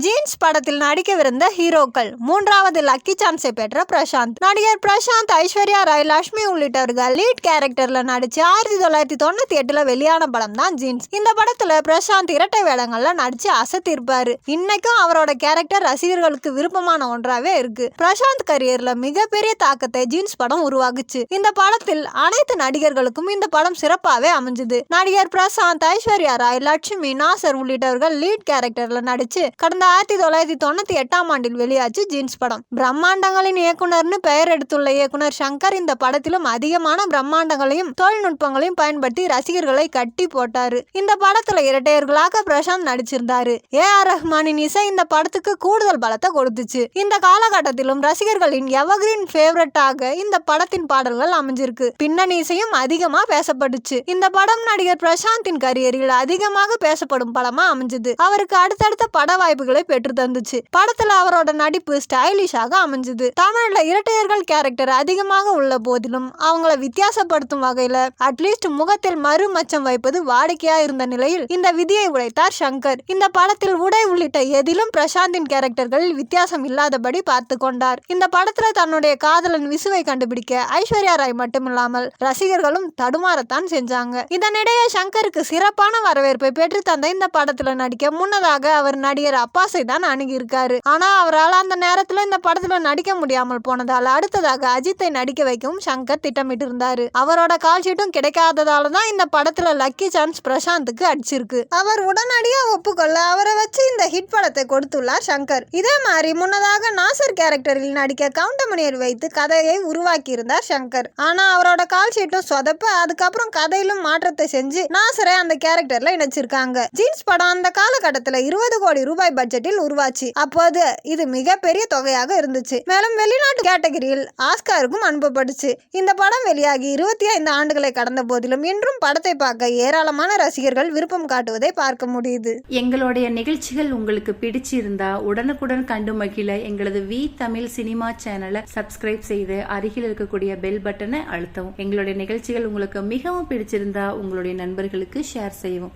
Jeans படத்தில் நடிக்கவிருந்த ஹீரோக்கள். மூன்றாவது லக்கி சான்ஸை பெற்ற பிரசாந்த். நடிகர் பிரசாந்த் ஐஸ்வர்யா ராய் லட்சுமி உள்ளிட்டவர்கள் லீட் கேரக்டர்ல நடிச்சு ஆயிரத்தி தொள்ளாயிரத்தி தொண்ணூத்தி எட்டுல வெளியான படம் தான் ஜீன்ஸ். இந்த படத்துல பிரசாந்த் இரட்டை வேடங்கள்ல நடிச்சு அசத்திருப்பாரு. இன்னைக்கும் அவரோட கேரக்டர் ரசிகர்களுக்கு விருப்பமான ஒன்றாவே இருக்கு. பிரசாந்த் கரியர்ல மிகப்பெரிய தாக்கத்தை ஜீன்ஸ் படம் உருவாக்குச்சு. இந்த படத்தில் அனைத்து நடிகர்களுக்கும் இந்த படம் சிறப்பாவே அமைஞ்சது. நடிகர் பிரசாந்த் ஐஸ்வர்யா ராய் லட்சுமி நாசர் உள்ளிட்டவர்கள் லீட் கேரக்டர்ல நடிச்சு கடந்த ஆயிரத்தி தொள்ளாயிரத்தி தொண்ணூற்றி எட்டாம் ஆண்டில் வெளியாச்சு ஜீன்ஸ் படம். பிரம்மாண்டங்களின் இயக்குனர்னு பெயர் எடுத்துள்ள இயக்குனர் சங்கர் இந்த படத்திலும் அதிகமான பிரம்மாண்டங்களையும் தொழில்நுட்பங்களையும் பயன்படுத்தி ரசிகர்களை கட்டி போட்டாரு. இந்த படத்துல இரட்டையர்களாக பிரசாந்த் நடிச்சிருந்தாரு. ஏ ஆர் ரஹ்மானின் இசை இந்த படத்துக்கு கூடுதல் பலத்தை கொடுத்துச்சு. இந்த காலகட்டத்திலும் ரசிகர்களின் எவர்கிரீன் ஃபேவரட்டாக இந்த படத்தின் பாடல்கள் அமைஞ்சிருக்கு. பின்னணி இசையும் அதிகமா பேசப்பட்டுச்சு. இந்த படம் நடிகர் பிரசாந்தின் கரியரில் அதிகமாக பேசப்படும் படமா அமைஞ்சது. அவருக்கு அடுத்தடுத்த பட வாய்ப்புகளை பெற்று தந்துச்சு. படத்துல அவரோட நடிப்பு ஸ்டைலிஷாக அமைஞ்சது. தமிழ்ல இரட்டையர்கள் கேரக்டர் அதிகமாக உள்ள போதிலும் அவங்கள வித்தியாசப்படுத்தும் வகையில அட்லீஸ்ட் முகத்தில் மறுமச்சம் வைப்பது வாடிக்கையா இருந்த நிலையில் இந்த விதியை உடைத்தார் சங்கர். இந்த படத்தில் உடை உள்ளிட்ட எதிலும் பிரசாந்தின் கேரக்டர்களில் வித்தியாசம் இல்லாதபடி பார்த்து கொண்டார். இந்த படத்துல தன்னுடைய காதலன் விசுவை கண்டுபிடிக்க ஐஸ்வர்யா ராய் மட்டுமில்லாமல் ரசிகர்களும் தடுமாறத்தான் செஞ்சாங்க. இதனிடையே சங்கருக்கு சிறப்பான வரவேற்பை பெற்று தந்த இந்த படத்துல நடிக்க முன்னதாக அவர் நடிகர் அப்பா அப்பாஸை தான் அணுகியிருக்காரு. ஆனா அவரால் அந்த நேரத்துல இந்த படத்துல நடிக்க முடியாமல் போனதால அடுத்ததாக அஜித்தை நடிக்க வைக்கவும் சங்கர் திட்டமிட்டு இருந்தாரு அவரோட கால் ஷீட்டும் கிடைக்காததால தான் இந்த படத்துல லக்கி சான்ஸ் பிரசாந்துக்கு அடிச்சிருக்கு. அவர் உடனடியா ஒப்புக்கொள்ள அவரை வச்சு இந்த ஹிட் படத்தை கொடுத்துள்ளார் சங்கர். இதே மாதிரி முன்னதாக நாசர் கேரக்டரில் நடிக்க கவுண்டமணியர் வைத்து கதையை உருவாக்கி இருந்தார் சங்கர். ஆனா அவரோட கால் ஷீட்டும் சொதப்ப அதுக்கப்புறம் கதையிலும் மாற்றத்தை செஞ்சு நாசரை அந்த கேரக்டர்ல இணைச்சிருக்காங்க. ஜீன்ஸ் படம் அந்த காலகட்டத்துல இருபது கோடி ரூபாய் பட்ஜெட்டில் உருவாச்சு. அப்போது இது மிகப்பெரிய தொகையாக இருந்துச்சு. மேலும் வெளிநாட்டு கேட்டகரியில் ஆஸ்காருக்கும் அனுப்பப்பட்டுச்சு. இந்த படம் வெளியாகி இருபத்தி ஐந்து ஆண்டுகளை கடந்த போதிலும் இன்றும் படத்தை பார்க்க ஏராளமான ரசிகர்கள் விருப்பம் காட்டுவதை பார்க்க முடியுது. எங்களுடைய நிகழ்ச்சிகள் உங்களுக்கு பிடிச்சிருந்தா உடனுக்குடன் கண்டு மகிழ எங்களது வி தமிழ் சினிமா சேனலை சப்ஸ்கிரைப் செய்து அருகில் இருக்கக்கூடிய பெல் பட்டனை அழுத்தவும். எங்களுடைய நிகழ்ச்சிகள் உங்களுக்கு மிகவும் பிடிச்சிருந்தா உங்களுடைய நண்பர்களுக்கு ஷேர் செய்யவும்.